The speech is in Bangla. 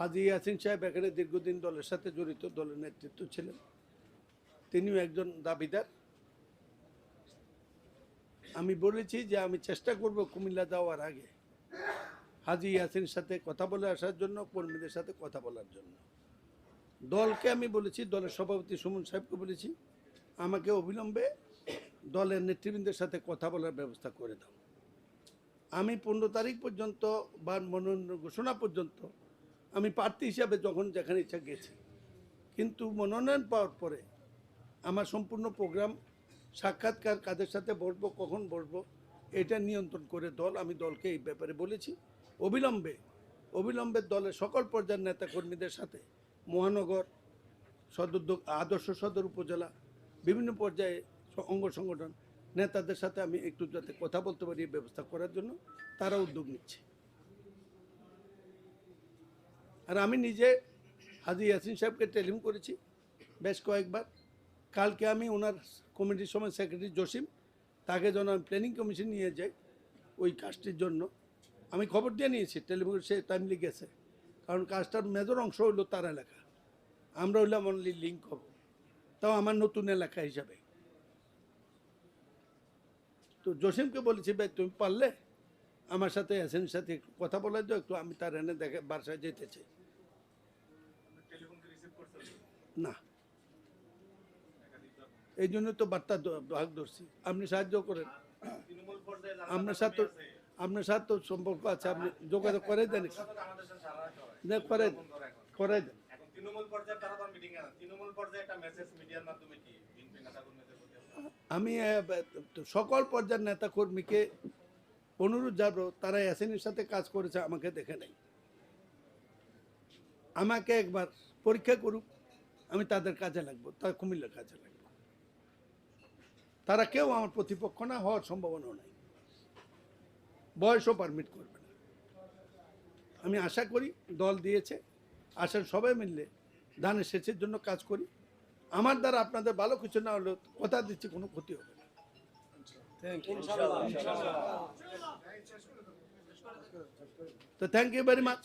হাজি ইয়াসিন সাহেব এখানে দীর্ঘদিন দলের সাথে জড়িত, দলের নেতৃত্ব ছিলেন। তিনিও একজন দাবিদার। আমি বলেছি যে আমি চেষ্টা করব কুমিল্লা যাওয়ার আগে হাজি ইয়াসিনের সাথে কথা বলে আসার জন্য, কর্মীদের সাথে কথা বলার জন্য। দলকে আমি বলেছি, দলের সভাপতি সুমন সাহেবকে বলেছি, আমাকে অবিলম্বে দলের নেতৃবৃন্দের সাথে কথা বলার ব্যবস্থা করে দাও। আমি পনেরো তারিখ পর্যন্ত বা মনোনয়ন ঘোষণা পর্যন্ত আমি প্রার্থী হিসাবে যখন যেখানে ইচ্ছা গেছি। কিন্তু মনোনয়ন পাওয়ার পরে আমার সম্পূর্ণ প্রোগ্রাম সাক্ষাৎকার কাদের সাথে বসবো, কখন বসবো, এটা নিয়ন্ত্রণ করে দল, আমি দলকে এই ব্যাপারে বলেছি। অবিলম্বে অবিলম্বে দলের সকল পর্যায়ের নেতাকর্মীদের সাথে মহানগর সদর আদর্শ সদর উপজেলা, বিভিন্ন পর্যায়ে অঙ্গ সংগঠন নেতাদের সাথে আমি একটু যাতে কথা বলতে পারি ব্যবস্থা করার জন্য, তারা উদ্যোগ নিচ্ছে। আর আমি নিজে হাজি ইয়াসিন সাহেবকে টেলিফোন করেছি বেশ কয়েকবার। কালকে আমি ওনার কমিটির সময় সেক্রেটারি জসিম, তাকে যেন আমি প্ল্যানিং কমিশন নিয়ে যাই ওই কাজটির জন্য। আমি খবর দিয়ে নিয়েছি, টেলিফোন সে টাইমলি গেছে। কারণ কাজটার মেজর অংশ হইল তার এলাকা। আমরা হইলাম অনলি লিঙ্ক হব তাও আমার নতুন এলাকা হিসাবে। তো জসিমকে বলেছি, ভাই, তুমি পারলে আমার সাথে এসেন সাথে একটু কথা বলে দাও, একটু আমি তার এনে দেখে বাসায় যেতে চাই। না। এই জন্য তো বার্তা ভাগ ধরছি। আপনি সাহায্য করেন। আপনার সাথে আপনার সাথে তো সম্পর্ক আছে আপনি যোগাযোগ করে দেন। না, করে করে দেন? আমি সকল পর্যায়ের নেতা কর্মীকে অনুরোধ জানাব তারা এসএনের সাথে কাজ করেছে আমাকে দেখে নেই আমাকে একবার পরীক্ষা করুক। আমি তাদের কাজে লাগবো তার কুমিল্লার কাজে লাগবো। তারা কেউ আমার প্রতিপক্ষ না হওয়ার সম্ভাবনা নাই। বয়সও পারমিট করবে না। আমি আশা করি দল দিয়েছে আশার সবাই মিললে ধানের সেচের জন্য কাজ করি। আমার দ্বারা আপনাদের ভালো কিছু না হলেও কথা দিচ্ছি কোনো ক্ষতি হবে না। তো থ্যাংক ইউ ভেরি মাচ